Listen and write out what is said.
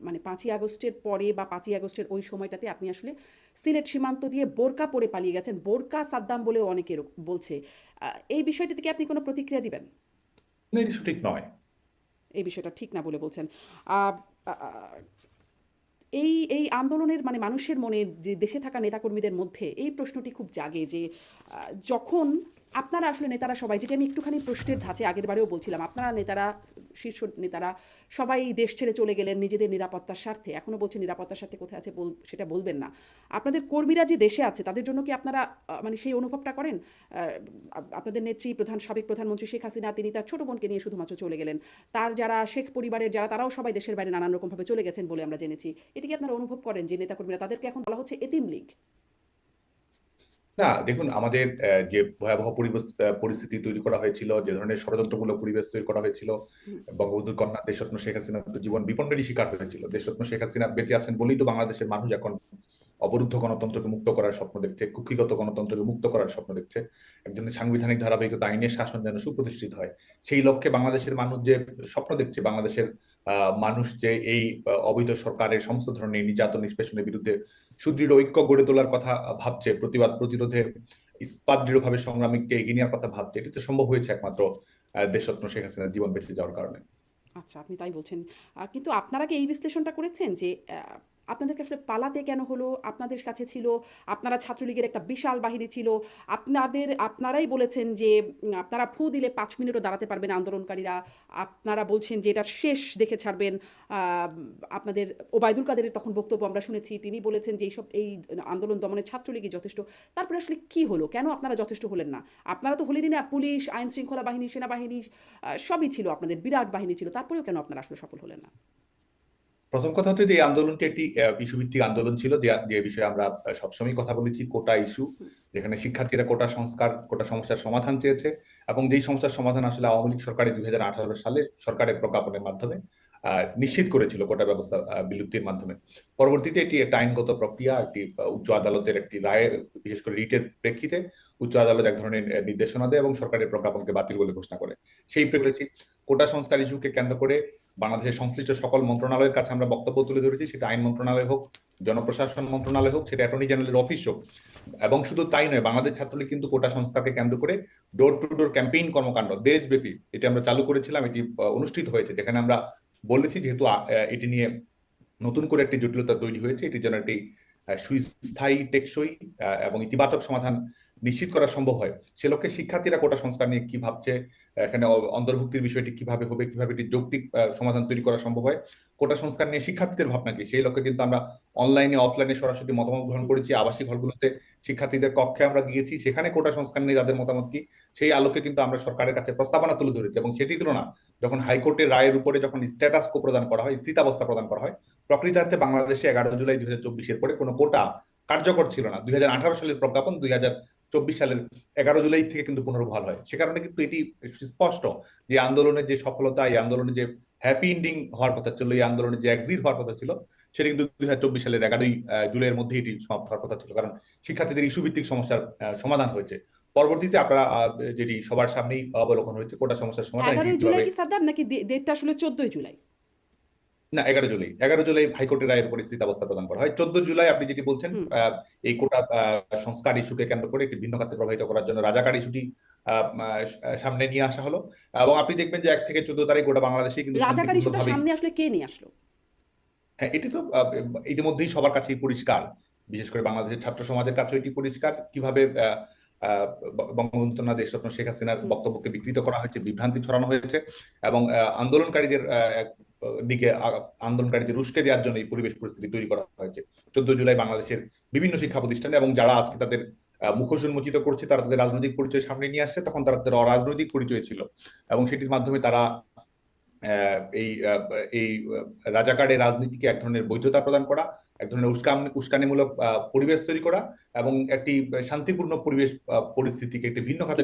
মানে পাঁচই আগস্টের পরে বা পাঁচই আগস্টের ওই সময়টাতে আপনি আসলে সিলেট সীমান্ত দিয়ে বোরকা পরে পালিয়ে গেছেন। বোরকা সাদ্দাম বলেও অনেকে বলছে। এই বিষয়টিতে কি আপনি কোনো প্রতিক্রিয়া দিবেন? ঠিক নয়। এই বিষয়টা ঠিক না বলে বলছেন। এই এই আন্দোলনের মানে মানুষের মনে যে দেশে থাকা নেতাকর্মীদের মধ্যে এই প্রশ্নটি খুব জাগে যে যখন আপনারা আসলে নেতারা সবাই যেটি আমি একটুখানি প্রশ্নের ধাঁচে আগেরবারেও বলছিলাম, আপনারা নেতারা শীর্ষ নেতারা সবাই দেশ ছেড়ে চলে গেলেন নিজেদের নিরাপত্তার স্বার্থে। এখনও বলছেন নিরাপত্তার স্বার্থে কোথায় আছে বল সেটা বলবেন না। আপনাদের কর্মীরা যে দেশে আছে তাদের জন্য কি আপনারা মানে সেই অনুভবটা করেন? আপনাদের নেত্রী প্রধান সাবেক প্রধানমন্ত্রী শেখ হাসিনা তিনি তার ছোট বোনকে নিয়ে শুধুমাত্র চলে গেলেন। তার যারা শেখ পরিবারের যারা তারাও সবাই দেশের বাইরে নানান রকমভাবে চলে গেছেন বলে আমরা জেনেছি। এটা কি আপনারা অনুভব করেন যে নেতাকর্মীরা তাদেরকে এখন বলা হচ্ছে এতিম লীগ? না, দেখুন আমাদের যে ভয়াবহ পরিবেশ পরিস্থিতি তৈরি করা হয়েছিল, যে ধরনের ষড়যন্ত্রমূলক পরিবেশ তৈরি করা হয়েছিল। বঙ্গবন্ধুর কন্যা দেশরত্ন শেখ হাসিনার তো জীবন বিপন্নেরই শিকার হয়েছিল। দেশরত্ন শেখ হাসিনা বেঁচে আছেন বলেই তো বাংলাদেশের মানুষ এখন অবরুদ্ধ গণতন্ত্রকে মুক্ত করার স্বপ্ন দেখছে, কুক্ষিগত গণতন্ত্রকে মুক্ত করার স্বপ্ন দেখছে। একজনের সাংবিধানিক ধারাবাহিকতা আইনের শাসন যেন সুপ্রতিষ্ঠিত হয়। সেই লক্ষ্যে বাংলাদেশের মানুষ যে স্বপ্ন দেখছে, বাংলাদেশের মানুষ যে এই অবৈধ সরকারের সমস্ত ধরনের নির্যাতন নিষ্পেষণের বিরুদ্ধে সুদৃঢ় ঐক্য গড়ে তোলার কথা ভাবছে, প্রতিবাদ প্রতিরোধে ইস্পাত দৃঢ়ভাবে সংগ্রামীকে এগিয়ে নেওয়ার কথা ভাবছে। এটি তো সম্ভব হয়েছে একমাত্র আ দেশরত্ন শেখ হাসিনার জীবন বেঁচে যাওয়ার কারণে। আচ্ছা, আপনি তাই বলছেন। কিন্তু আপনারা কি এই বিশ্লেষণটা করেছেন যে আপনাদেরকে আসলে পালাতে কেন হলো? আপনাদের কাছে ছিল, আপনারা ছাত্রলীগের একটা বিশাল বাহিনী ছিল। আপনাদের আপনারাই বলেছেন যে আপনারা ফু দিলে পাঁচ মিনিটও দাঁড়াতে পারবেন আন্দোলনকারীরা। আপনারা বলছেন যে এটা শেষ দেখে ছাড়বেন। আপনাদের ওবায়দুল কাদেরের তখন বক্তব্য আমরা শুনেছি। তিনি বলেছেন যে এইসব এই আন্দোলন দমনে ছাত্রলীগই যথেষ্ট। তারপরে আসলে কি হলো? কেন আপনারা যথেষ্ট হলেন না? আপনারা তো হলেনই না পুলিশ, আইন শৃঙ্খলা বাহিনী, সেনাবাহিনী সবই ছিল আপনাদের বিরাট বাহিনী ছিল। তারপরেও কেন আপনারা আসলে সফল হলেন না? প্রথম কথা হচ্ছে যে এই আন্দোলনটি একটি ইস্যুভিত্তিক আন্দোলন ছিল যে বিষয়ে আমরা সবসময় কথা বলেছি কোটা ইস্যু। যেখানে শিক্ষার্থীরা কোটা সংস্কার, কোটা সমস্যার সমাধান চেয়েছে এবং যেই সমস্যার সমাধান আসলে আওয়ামী লীগ সরকারের ২০১৮ সালে সরকারের প্রজ্ঞাপনের মাধ্যমে নিশ্চিত করেছিল কোটা ব্যবস্থা বিলুপ্তির মাধ্যমে। পরবর্তীতে এটি একটা আইনগত প্রক্রিয়া, একটি উচ্চ আদালতের একটি রায়ের বিশেষ করে রিটের প্রেক্ষিতে উচ্চ আদালত এক ধরনের নির্দেশনা দেয় এবং সরকারের প্রজ্ঞাপনকে বাতিল বলে ঘোষণা করে। সেই প্রেক্ষিতে কোটা সংস্কার ইস্যুকে কেন্দ্র করে বাংলাদেশের সংশ্লিষ্ট সকল মন্ত্রণালয়ের কাছে আমরা বক্তব্য তুলে ধরেছি। সেটা আইন মন্ত্রণালয় হোক, জনপ্রশাসন মন্ত্রণালয় হোক, সেটা অ্যাটর্নি জেনারেলের অফিস হোক। এবং শুধু তাই নয়, বাংলাদেশ ছাত্রলীগ কিন্তু কোটা সংস্কারকে কেন্দ্র করে ডোর টু ডোর ক্যাম্পেইন কর্মকাণ্ড দেশব্যাপী এটি আমরা চালু করেছিলাম। এটি অনুষ্ঠিত হয়েছে। যেখানে আমরা বলেছি যেহেতু এটি নিয়ে নতুন করে একটি জটিলতা তৈরি হয়েছে। এটির জন্য একটি সুস্থায়ী, টেকসই এবং ইতিবাচক সমাধান নিশ্চিত করা সম্ভব হয়। সে লক্ষ্যে শিক্ষার্থীরা কোটা সংস্কার নিয়ে কি ভাবছে, এখানে অন্তর্ভুক্তির বিষয়টি কীভাবে হবে, কীভাবে এটি যৌক্তিক সমাধান তৈরি করা সম্ভব হয়। কোটা সংস্কার নিয়ে শিক্ষার্থীদের ভাবনা কি? সেই লক্ষ্যে কিন্তু আমরা অনলাইনে, অফলাইনে সরাসরি মতামত গ্রহণ করেছি। আবাসিক হলগুলোতে শিক্ষার্থীদের কক্ষে আমরা গিয়েছি। সেখানে কোটা সংস্কার নিয়ে তাদের মতামত কি? সেই আলোকে কিন্তু আমরা সরকারের কাছে প্রস্তাবনা তুলে ধরেছি এবং সেটি তুলনা যখন হাইকোর্টের রায়ের উপরে যখন স্ট্যাটাস কো প্রদান করা হয়, স্থিতাবস্থা প্রদান করা হয়, প্রকৃতার্থে বাংলাদেশে ১১ জুলাই ২০২৪ এর পরে কোনো কোটা কার্যকর ছিল না। ২০১৮ সালের প্রজ্ঞাপন ২০২৪ সালের ১১ জুলাই থেকে কিন্তু পুনর্বহাল হয়। সে কারণে কিন্তু এটি সুস্পষ্ট যে আন্দোলনের যে সফলতা, এই আন্দোলনের যে হ্যাপি এন্ডিং হওয়ার কথা ছিল, এই আন্দোলনের যে এক্সিট হওয়ার কথা ছিল, সেটা কিন্তু ২০২৪ সালের ১১ই আ জুলাইয়ের মধ্যে এটি সমাপ্ত হওয়ার কথা ছিল। কারণ শিক্ষার্থীদের ইস্যু ভিত্তিক সমস্যার সমাধান হয়েছে। পরবর্তীতে আপনারা যেটি সবার সামনেই অবলোকন হয়েছে কোটা সমস্যার সমাধান ১১ই জুলাই কি সাদ্দাম নাকি ডেটটা আসলে ১৪ই জুলাই? না ১১ জুলাই। ১১ জুলাই হাইকোর্টের রায়ের উপর স্থিতাবস্থা প্রদান করা হয়। ১৪ জুলাই আপনি যেটি বলছেন এই কোটা সংস্কার ইস্যুকে কেন্দ্র করে একটি ভিন্ন খাতে প্রবাহিত করার জন্য রাজাকার ইস্যুটি সামনে নিয়ে আসা হলো। এবং আপনি দেখবেন যে ১ থেকে ১৪ তারিখ গোটা বাংলাদেশেই কিন্তু রাজাকার ইস্যুটা সামনে আসলে কে নিয়ে আসলো? হ্যাঁ, এটি তো ইতিমধ্যেই সবার কাছেই পরিষ্কার। বিশেষ করে বাংলাদেশের ছাত্র সমাজের কাছে এটি পরিষ্কার। কীভাবে বঙ্গবন্ধু কন্যা দেশরত্ন শেখ হাসিনার বক্তব্যকে বিকৃত করা হয়েছে, বিভ্রান্তি ছড়ানো হয়েছে এবং আন্দোলনকারীদের এক দিকে আন্দোলনকারীদের উস্কে দেওয়ার জন্য এই পরিবেশ পরিস্থিতি তৈরি করা হয়েছে। ১৪ জুলাই বাংলাদেশের বিভিন্ন শিক্ষা প্রতিষ্ঠানে এবং যারা আজকে তাদের মুখোশ উন্মোচিত করছে, তারা তাদের রাজনৈতিক পরিচয় সামনে নিয়ে আসছে, তখন তারা তাদের অরাজনৈতিক পরিচয় ছিল। এবং সেটির মাধ্যমে তারা এই এই রাজাকারের রাজনীতিকে এক ধরনের বৈধতা প্রদান করা, এক ধরনের উস্কান উস্কানিমূলক পরিবেশ তৈরি করা এবং একটি শান্তিপূর্ণ পরিবেশ পরিস্থিতিকে একটি ভিন্ন খাতে